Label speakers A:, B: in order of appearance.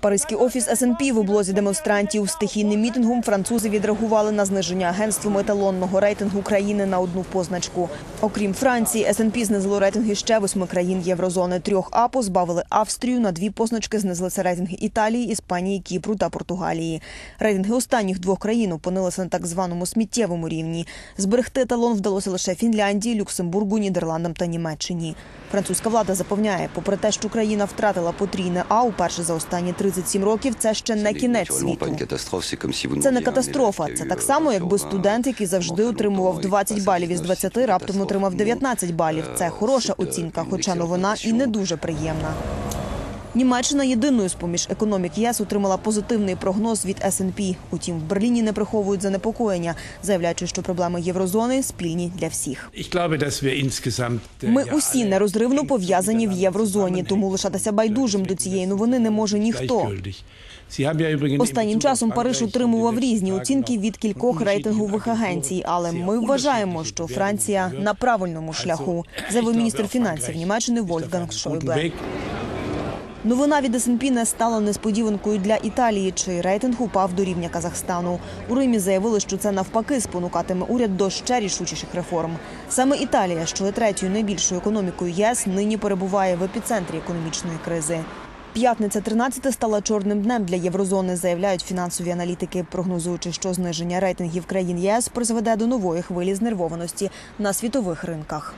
A: Паризький офіс СНП в облозі демонстрантів стихійним мітингом французи відреагували на зниження агентством еталонного рейтингу країни на одну позначку. Окрім Франції, СНП знизило рейтинги ще восьми країн єврозони. Трьох А позбавили Австрію на дві позначки знизилися рейтинги Італії, Іспанії, Кіпру та Португалії. Рейтинги останніх двох країн опинилися на так званому сміттєвому рівні. Зберегти еталон вдалося лише Фінляндії, Люксембургу, Нідерландам та Німеччині. Французька влада запевняє, попри те, що країна втратила потрійне А уперше за останні 37 років, це ще не кінець світу. Це не катастрофа. Це так само, якби студент, який завжди отримував 20 балів із 20, раптом отримав 19 балів. Це хороша оцінка, хоча новина і не дуже приємна. Німеччина єдиною з поміж економік ЄС отримала позитивний прогноз від S&P. Утім, в Берліні не приховують занепокоєння, заявляючи, що проблеми єврозони спільні для всіх. Ми усі нерозривно пов'язані в єврозоні, тому лишатися байдужим до цієї новини не може ніхто. Останнім часом Париж отримував різні оцінки від кількох рейтингових агенцій, але ми вважаємо, що Франція на правильному шляху, заявив міністр фінансів Німеччини Вольфганг Шойбле. Новина від СНП не стала несподіванкою для Італії, чий рейтинг упав до рівня Казахстану. У Римі заявили, що це навпаки спонукатиме уряд до ще рішучіших реформ. Саме Італія, що є третьою найбільшою економікою ЄС, нині перебуває в епіцентрі економічної кризи. П'ятниця 13 стала чорним днем для єврозони, заявляють фінансові аналітики, прогнозуючи, що зниження рейтингів країн ЄС призведе до нової хвилі знервованості на світових ринках.